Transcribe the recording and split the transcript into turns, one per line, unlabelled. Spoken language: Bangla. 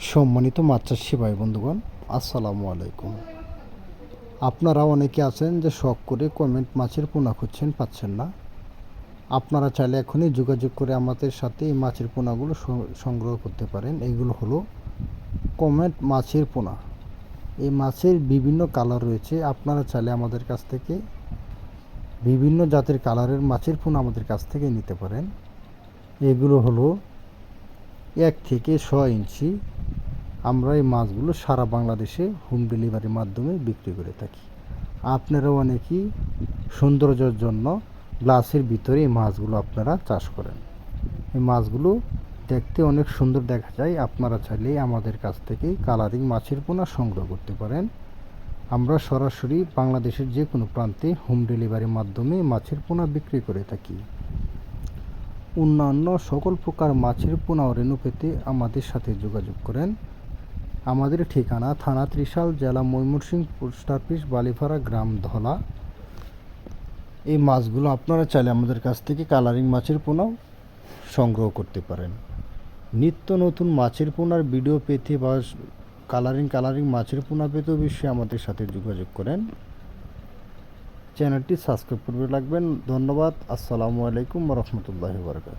সম্মানিত মাছ চাষি বন্ধুগণ, আসসালামু আলাইকুম। আপনারা অনেকে আছেন যে শখ করে কমেন্ট মাছের পোনা খুঁজছেন, পাচ্ছেন না। আপনারা চাইলে এখনই যোগাযোগ করে আমাদের সাথে এই মাছের পোনাগুলো সংগ্রহ করতে পারেন। এইগুলো হলো কমেন্ট মাছের পোনা। এই মাছের বিভিন্ন কালার রয়েছে। আপনারা চাইলে আমাদের কাছ থেকে বিভিন্ন জাতের কালারের মাছের পোনা আমাদের কাছ থেকে নিতে পারেন। এগুলো হলো এক থেকে ছ ইঞ্চি আমরা এই মাছগুলো সারা বাংলাদেশে হোম ডেলিভারির মাধ্যমে বিক্রি করে থাকি। আপনারাও অনেকেই সৌন্দর্যের জন্য গ্লাসের ভিতরে এই মাছগুলো আপনারা চাষ করেন। এই মাছগুলো দেখতে অনেক সুন্দর দেখা যায়। আপনারা চাইলে আমাদের কাছ থেকে কালারিং মাছের পোনা সংগ্রহ করতে পারেন। আমরা সরাসরি বাংলাদেশের যে কোনো প্রান্তে হোম ডেলিভারির মাধ্যমে মাছের পোনা বিক্রি করে থাকি। অন্যান্য সকল প্রকার মাছের পোনা ও রেণু পেতে আমাদের সাথে যোগাযোগ করেন। আমাদের ঠিকানা থানা ত্রিশাল, জেলা ময়মনসিংহ পোস্ট অফিস বালিপাড়া, গ্রাম ধলা। এই মাছগুলো আপনারা চাইলে আমাদের কাছ থেকে কালারিং মাছের পোনাও সংগ্রহ করতে পারেন। নিত্য নতুন মাছের পোনার ভিডিও পেতে বা কালারিং কালারিং মাছের পোনা পেতে অবশ্যই আমাদের সাথে যোগাযোগ করেন। চ্যানেলটি সাবস্ক্রাইব করবে রাখবেন। ধন্যবাদ। আসসালামু আলাইকুম রহমতুল্লাহ বরকাত